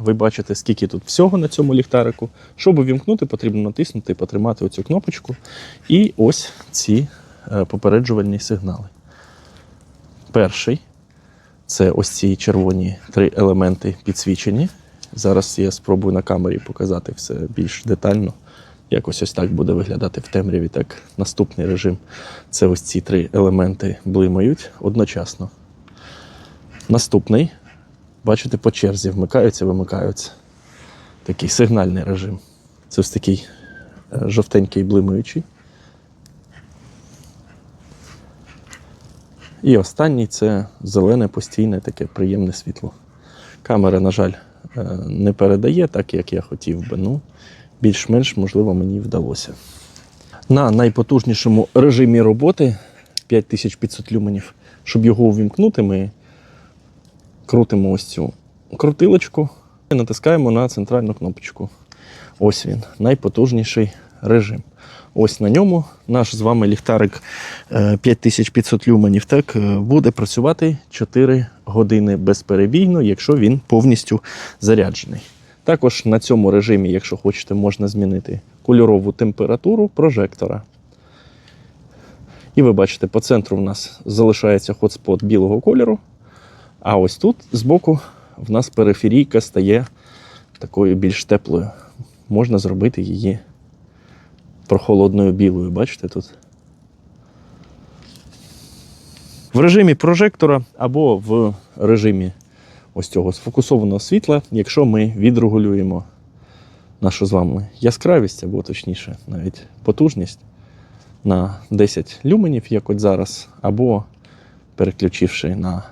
ви бачите, скільки тут всього на цьому ліхтарику. Щоб увімкнути, потрібно натиснути, і потримати оцю кнопочку. І ось ці е, попереджувальні сигнали. Перший це ось ці червоні три елементи підсвічені. Зараз я спробую на камері показати все більш детально. Якось ось так буде виглядати в темряві. Так, наступний режим це ось ці три елементи блимають одночасно. Наступний, бачите, по черзі вмикаються, вимикаються. Такий сигнальний режим. Це ось такий е, жовтенький блимаючий. І останній це зелене постійне таке приємне світло. Камера, на жаль, е, не передає так, як я хотів би. Ну, більш-менш, можливо, мені вдалося. На найпотужнішому режимі роботи 5500 люменів. Щоб його увімкнути, ми крутимо ось цю крутилочку і натискаємо на центральну кнопочку. Ось він, найпотужніший режим. Ось на ньому наш з вами ліхтарик е, 5500 люменів так, е, буде працювати 4 години безперебійно, якщо він повністю заряджений. Також на цьому режимі, якщо хочете, можна змінити кольорову температуру прожектора. І ви бачите, по центру в нас залишається хотспот білого кольору. А ось тут збоку в нас периферійка стає такою більш теплою. Можна зробити її прохолодною білою. Бачите тут? В режимі прожектора або в режимі ось цього сфокусованого світла, якщо ми відрегулюємо нашу з вами яскравість, або точніше, навіть потужність на 10 люменів, як от зараз, або переключивши на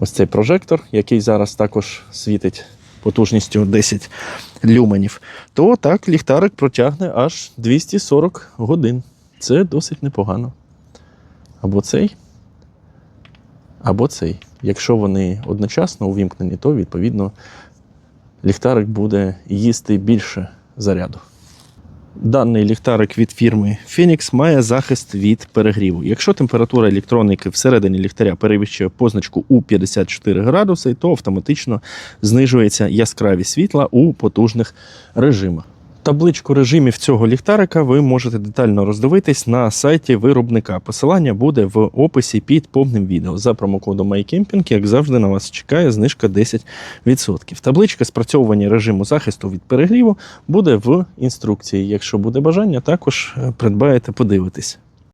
ось цей прожектор, який зараз також світить потужністю 10 люменів, то так ліхтарик протягне аж 240 годин. Це досить непогано. Або цей, або цей. Якщо вони одночасно увімкнені, то відповідно ліхтарик буде їсти більше заряду. Даний ліхтарик від фірми Phoenix має захист від перегріву. Якщо температура електроніки всередині ліхтаря перевищує позначку у 54 градуси, то автоматично знижується яскравість світла у потужних режимах. Табличку режимів цього ліхтарика ви можете детально роздивитись на сайті виробника. Посилання буде в описі під повним відео. За промокодом MyCamping, як завжди, на вас чекає знижка 10%. Табличка спрацьовування режиму захисту від перегріву буде в інструкції. Якщо буде бажання, також е, придбаєте, подивитись.